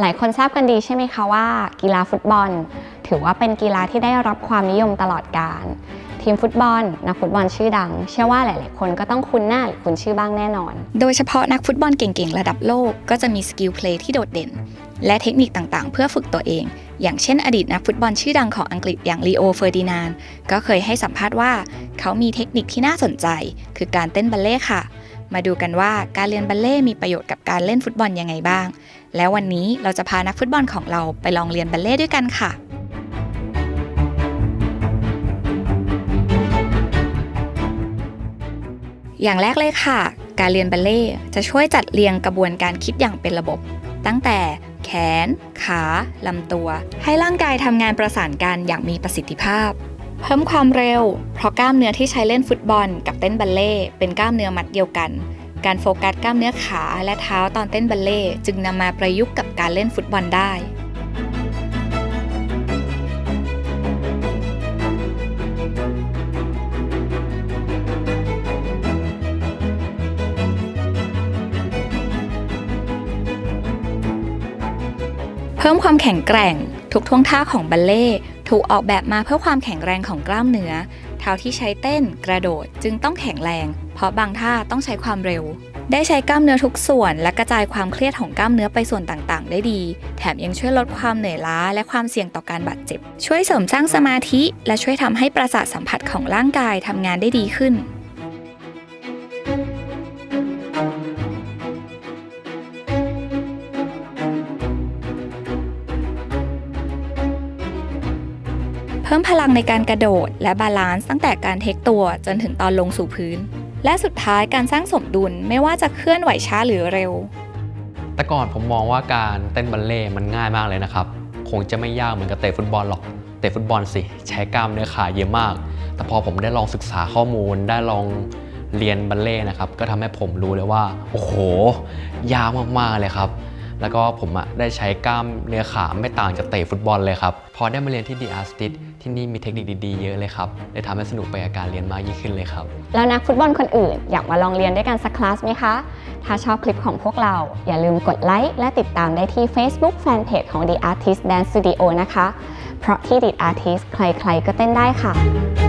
หลายคนทราบกันดีใช่ไหมคะว่า กีฬาฟุตบอล ถือว่าเป็นกีฬาที่ได้รับความนิยมตลอดกาลทีมฟุตบอล นักฟุตบอลชื่อดัง เชื่อว่าหลาย ๆ คนก็ต้องคุ้นหน้าหรือคุ้นชื่อบ้างแน่นอน โดยเฉพาะนักฟุตบอลเก่ง ๆ ระดับโลกก็จะมีสกิลเพลย์ที่โดดเด่น และเทคนิคต่าง ๆ เพื่อฝึกตัวเอง อย่างเช่น อดีตนักฟุตบอลชื่อดังของอังกฤษอย่างลีโอเฟอร์ดินานก็เคยให้สัมภาษณ์ว่า เขามีเทคนิคที่น่าสนใจ คือการเต้นบัลเล่ค่ะ มาดูกันว่าการเรียนบัลเล่มีประโยชน์กับการเล่นฟุตบอลยังไงบ้าง แล้ววันนี้เราจะพานักฟุตบอลของเราไปลองเรียนบัลเล่ด้วยกันค่ะ อย่างแรกเลยค่ะ การเรียนบัลเล่จะช่วยจัดเรียงกระบวนการคิดอย่างเป็นระบบ ตั้งแต่แขน ขา ลำตัว ให้ร่างกายทำงานประสานกันอย่างมีประสิทธิภาพ เพิ่มความเร็ว เพราะกล้ามเนื้อที่ใช้เล่นฟุตบอล กับเต้นบัลเล่ต์เป็นกล้ามเนื้อมัดเดียวกัน การโฟกัสกล้ามเนื้อขาและเท้าตอนเต้นบัลเล่ต์จึงนำมาประยุกต์กับการเล่นฟุตบอลได้เพิ่มความแข็งแกร่ง ทุกท่วงท่าของบัลเล่ ถูกออกแบบมาเพื่อความแข็งแรงของกล้ามเนื้อ เท้าที่ใช้เต้นกระโดดจึงต้องแข็งแรง เพราะบางท่าต้องใช้ความเร็ว ได้ใช้กล้ามเนื้อทุกส่วน และกระจายความเครียดของกล้ามเนื้อไปส่วนต่างๆ ได้ดี แถมยังช่วยลดความเหนื่อยล้าและความเสี่ยงต่อการบาดเจ็บ ช่วยเสริมสร้างสมาธิ และช่วยทำให้ประสาทสัมผัสของร่างกายทำงานได้ดีขึ้น พิ่มพลังในการกระโดด และบาลานซ์ตั้งแต่การเทคตัวจนถึงตอนลงสู่พื้น และสุดท้ายการสร้างสมดุลไม่ว่าจะเคลื่อนไหวช้าหรือเร็ว แต่ก่อนผมมองว่าการเต้นบัลเล่มันง่ายมากเลยนะครับ คงจะไม่ยากเหมือนกับเตะฟุตบอลหรอก เตะฟุตบอลสิ ใช้กล้ามเนื้อขาเยอะมาก แต่พอผมได้ลองศึกษาข้อมูล ได้ลองเรียนบัลเล่นะครับ ก็ทำให้ผมรู้เลยว่า โอ้โห ยากมากๆเลยครับ แล้วก็ผมอะได้ใช้กล้ามเนื้อขาไม่ต่างจากเตะฟุตบอลเลยครับ พอได้มาเรียนที่ดีอาร์สติที่นี่มีเทคนิคดีๆเยอะเลยครับเลยทำให้สนุกไปกับการเรียนมากยิ่งขึ้นเลยครับ แล้วนักฟุตบอลคนอื่นอยากมาลองเรียนด้วยกันสักคลาสไหมคะ ถ้าชอบคลิปของพวกเรา อย่าลืมกดไลค์และติดตามได้ที่ Facebook Fanpage ของ The Artist Dance Studio นะคะ เพราะที่ The Artist ใครๆก็เต้นได้ค่ะ